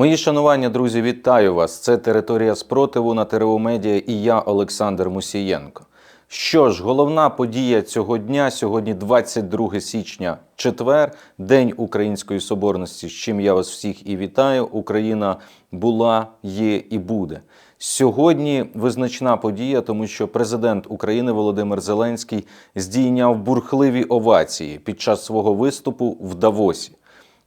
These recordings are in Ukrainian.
Мої шанування, друзі, вітаю вас. Це територія спротиву на ТРО Медіа і я, Олександр Мусієнко. Що ж, головна подія цього дня сьогодні 22 січня, четвер, День Української Соборності, з чим я вас всіх і вітаю. Україна була, є і буде. Сьогодні визначна подія, тому що президент України Володимир Зеленський здійняв бурхливі овації під час свого виступу в Давосі.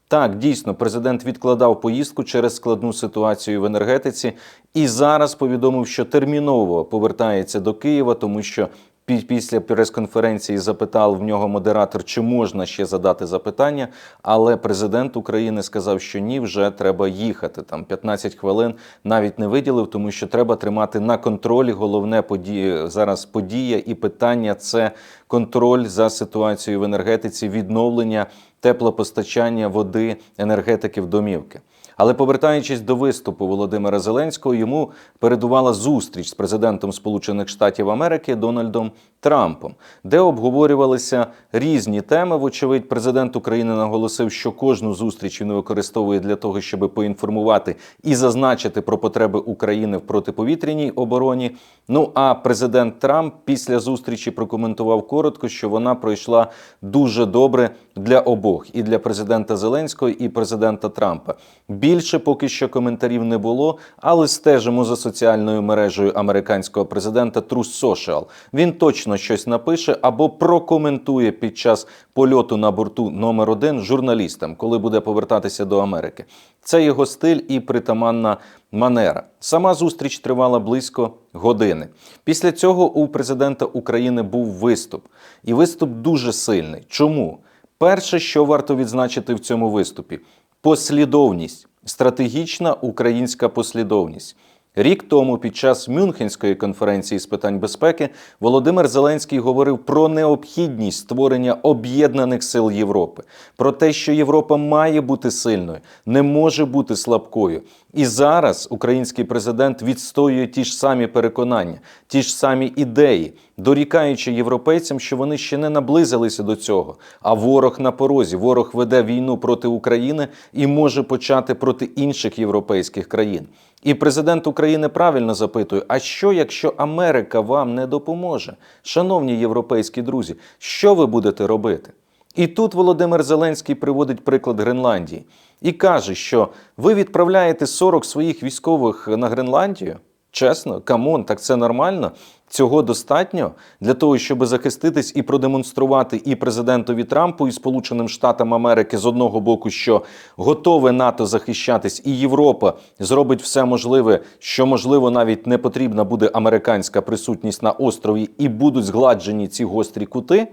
Так, дійсно, президент відкладав поїздку через складну ситуацію в енергетиці і зараз повідомив, що терміново повертається до Києва, тому що після прес-конференції запитав в нього модератор, чи можна ще задати запитання. Але президент України сказав, що ні, вже треба їхати. Там 15 хвилин навіть не виділив, тому що треба тримати на контролі. Головне подія зараз подія і питання це контроль за ситуацією в енергетиці, відновлення теплопостачання води, енергетики в домівки. Але повертаючись до виступу Володимира Зеленського, йому передувала зустріч з президентом Сполучених Штатів Америки Дональдом Трампом, де обговорювалися різні теми. Вочевидь, президент України наголосив, що кожну зустріч він використовує для того, щоб поінформувати і зазначити про потреби України в протиповітряній обороні. Ну а президент Трамп після зустрічі прокоментував коротко, що вона пройшла дуже добре для обох і для президента Зеленського, і президента Трампа. Більше поки що коментарів не було, але стежимо за соціальною мережею американського президента True Social. Він точно щось напише або прокоментує під час польоту на борту номер один журналістам, коли буде повертатися до Америки. Це його стиль і притаманна манера. Сама зустріч тривала близько години. Після цього у президента України був виступ, і виступ дуже сильний. Чому? Перше, що варто відзначити в цьому виступі послідовність, стратегічна українська послідовність. Рік тому, під час Мюнхенської конференції з питань безпеки, Володимир Зеленський говорив про необхідність створення об'єднаних сил Європи, про те, що Європа має бути сильною, не може бути слабкою. І зараз український президент відстоює ті ж самі переконання, ті ж самі ідеї, дорікаючи європейцям, що вони ще не наблизилися до цього. А ворог на порозі, ворог веде війну проти України і може почати проти інших європейських країн. І президент України правильно запитує: а що, якщо Америка вам не допоможе? Шановні європейські друзі, що ви будете робити? І тут Володимир Зеленський приводить приклад Гренландії і каже, що ви відправляєте 40 своїх військових на Гренландію. Чесно, камон, так це нормально. Цього достатньо для того, щоб захиститись і продемонструвати і президентові Трампу, і Сполученим Штатам Америки з одного боку, що готове НАТО захищатись, і Європа зробить все можливе, що можливо навіть не потрібна буде американська присутність на острові, і будуть згладжені ці гострі кути.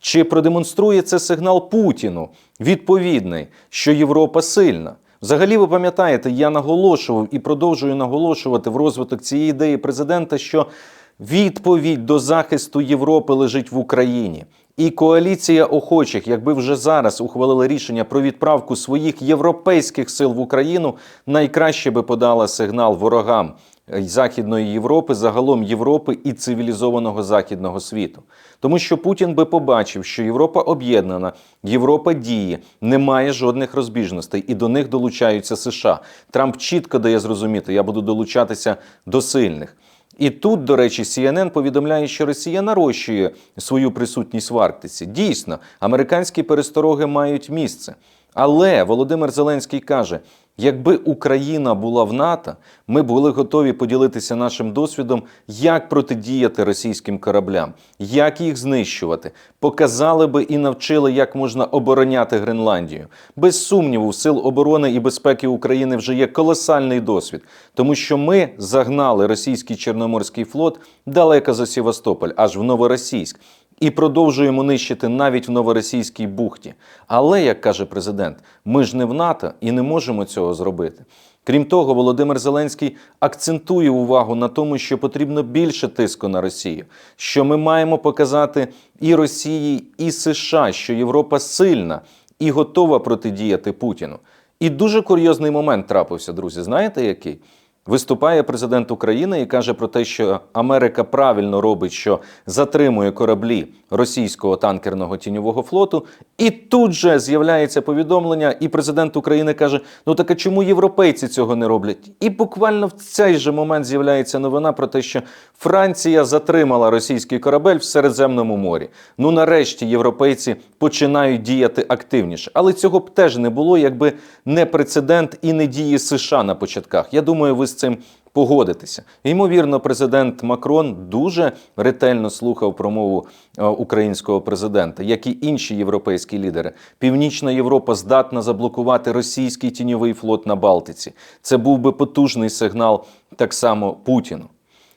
Чи продемонструє це сигнал Путіну відповідний, що Європа сильна? Взагалі, ви пам'ятаєте, я наголошував і продовжую наголошувати в розвиток цієї ідеї президента, що відповідь до захисту Європи лежить в Україні. І коаліція охочих, якби вже зараз ухвалили рішення про відправку своїх європейських сил в Україну, найкраще би подала сигнал ворогам Західної Європи, загалом Європи і цивілізованого західного світу. Тому що Путін би побачив, що Європа об'єднана, Європа діє, немає жодних розбіжностей, і до них долучаються США. Трамп чітко дає зрозуміти, я буду долучатися до сильних. І тут, до речі, CNN повідомляє, що Росія нарощує свою присутність в Арктиці. Дійсно, американські перестороги мають місце. Але Володимир Зеленський каже: якби Україна була в НАТО, ми були готові поділитися нашим досвідом, як протидіяти російським кораблям, як їх знищувати, показали би і навчили, як можна обороняти Гренландію. Без сумніву, сил оборони і безпеки України вже є колосальний досвід, тому що ми загнали російський чорноморський флот далеко за Севастополь, аж в Новоросійськ і продовжуємо нищити навіть в новоросійській бухті. Але, як каже президент, ми ж не в НАТО і не можемо цього зробити. Крім того, Володимир Зеленський акцентує увагу на тому, що потрібно більше тиску на Росію, що ми маємо показати і Росії, і США, що Європа сильна і готова протидіяти Путіну. І дуже курйозний момент трапився, друзі. Знаєте який? Виступає президент України і каже про те, що Америка правильно робить, що затримує кораблі російського танкерного тіньового флоту. І тут же з'являється повідомлення, і президент України каже: Ну так а чому європейці цього не роблять? І буквально в цей же момент з'являється новина про те, що Франція затримала російський корабель в Середземному морі. Ну нарешті європейці починають діяти активніше. Але цього б теж не було, якби не прецедент і не дії США на початках. Я думаю, ви з цим погодитеся. Ймовірно, президент Макрон дуже ретельно слухав промову е, українського президента, як і інші європейські лідери. Північна Європа здатна заблокувати російський тіньовий флот на Балтиці. Це був би потужний сигнал так само Путіну.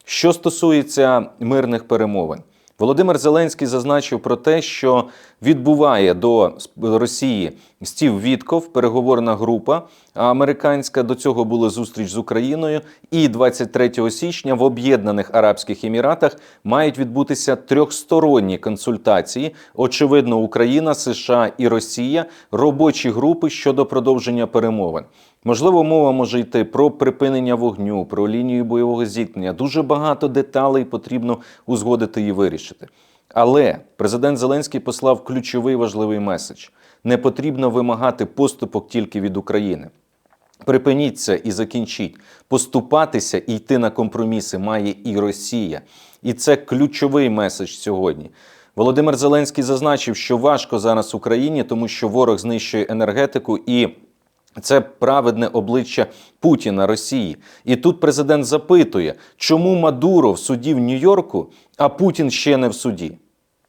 Що стосується мирних перемовин, Володимир Зеленський зазначив про те, що відбуває до Росії Стів Вітков, переговорна група американська. До цього була зустріч з Україною. І 23 січня в Об'єднаних Арабських Еміратах мають відбутися трьохсторонні консультації. Очевидно, Україна, США і Росія робочі групи щодо продовження перемовин. Можливо, мова може йти про припинення вогню, про лінію бойового зіткнення. Дуже багато деталей потрібно узгодити і вирішити. Але президент Зеленський послав ключовий важливий меседж: не потрібно вимагати поступок тільки від України. Припиніть це і закінчіть. Поступатися і йти на компроміси має і Росія. І це ключовий меседж сьогодні. Володимир Зеленський зазначив, що важко зараз Україні, тому що ворог знищує енергетику і. Це праведне обличчя Путіна Росії. І тут президент запитує, чому Мадуро в суді в Нью-Йорку, а Путін ще не в суді.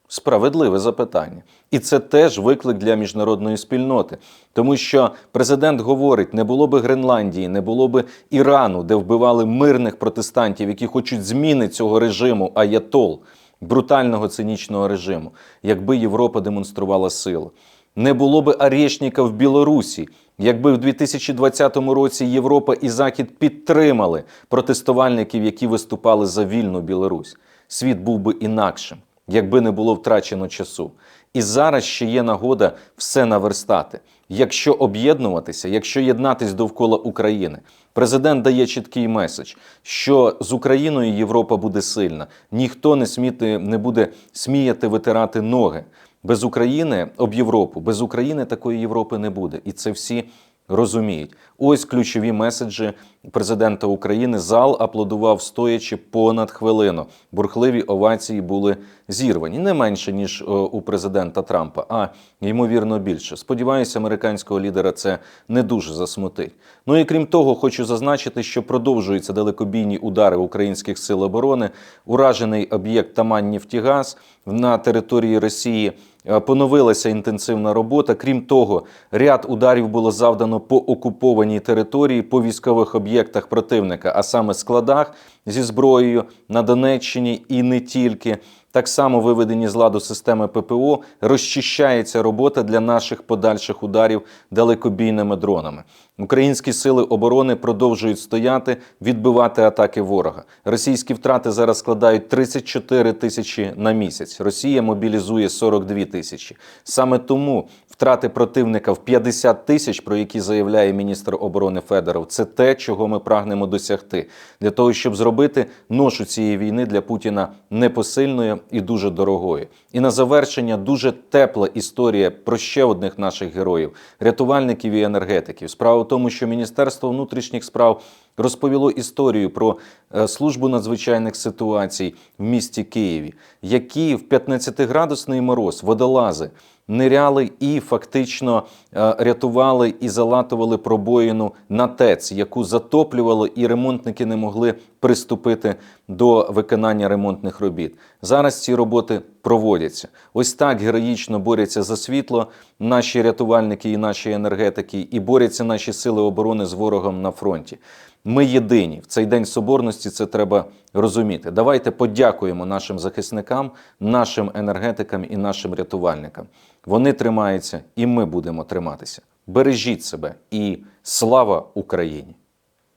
Справедливе запитання. І це теж виклик для міжнародної спільноти. Тому що президент говорить: не було би Гренландії, не було би Ірану, де вбивали мирних протестантів, які хочуть зміни цього режиму, аятол, брутального цинічного режиму, якби Європа демонструвала силу. Не було би Арєшніка в Білорусі, якби в 2020 році Європа і Захід підтримали протестувальників, які виступали за вільну Білорусь. Світ був би інакшим, якби не було втрачено часу. І зараз ще є нагода все наверстати. Якщо об'єднуватися, якщо єднатись довкола України, президент дає чіткий меседж, що з Україною Європа буде сильна, ніхто не сміти не буде сміяти витирати ноги. Без України об Європу, без України такої Європи не буде. І це всі розуміють. Ось ключові меседжі президента України. Зал аплодував стоячи понад хвилину. Бурхливі овації були зірвані не менше ніж е, у президента Трампа, а ймовірно більше. Сподіваюся, американського лідера це не дуже засмутить. Ну і крім того, хочу зазначити, що продовжуються далекобійні удари українських сил оборони. Уражений об'єкт Тамань-Нефтігаз на території Росії. Е, поновилася інтенсивна робота. Крім того, ряд ударів було завдано по окупованій території, по військових об'єктах противника, а саме складах зі зброєю на Донеччині і не тільки. Так само виведені з ладу системи ППО розчищається робота для наших подальших ударів далекобійними дронами. Українські сили оборони продовжують стояти, відбивати атаки ворога. Російські втрати зараз складають 34 тисячі на місяць. Росія мобілізує 42 тисячі. Саме тому втрати противника в 50 тисяч, про які заявляє міністр оборони Федоров, це те, чого ми прагнемо досягти, для того, щоб зробити ношу цієї війни для Путіна непосильною і дуже дорогою. І на завершення дуже тепла історія про ще одних наших героїв, рятувальників і енергетиків. Справа в тому, що Міністерство внутрішніх справ розповіло історію про е, службу надзвичайних ситуацій в місті Києві, які в 15-градусний мороз водолази ниряли і фактично е, рятували і залатували пробоїну на ТЕЦ, яку затоплювало, і ремонтники не могли приступити до виконання ремонтних робіт. Зараз ці роботи проводяться. Ось так героїчно борються за світло наші рятувальники і наші енергетики, і борються наші сили оборони з ворогом на фронті. Ми єдині в цей день соборності. Це треба розуміти. Давайте подякуємо нашим захисникам, нашим енергетикам і нашим рятувальникам. Вони тримаються, і ми будемо триматися. Бережіть себе і слава Україні!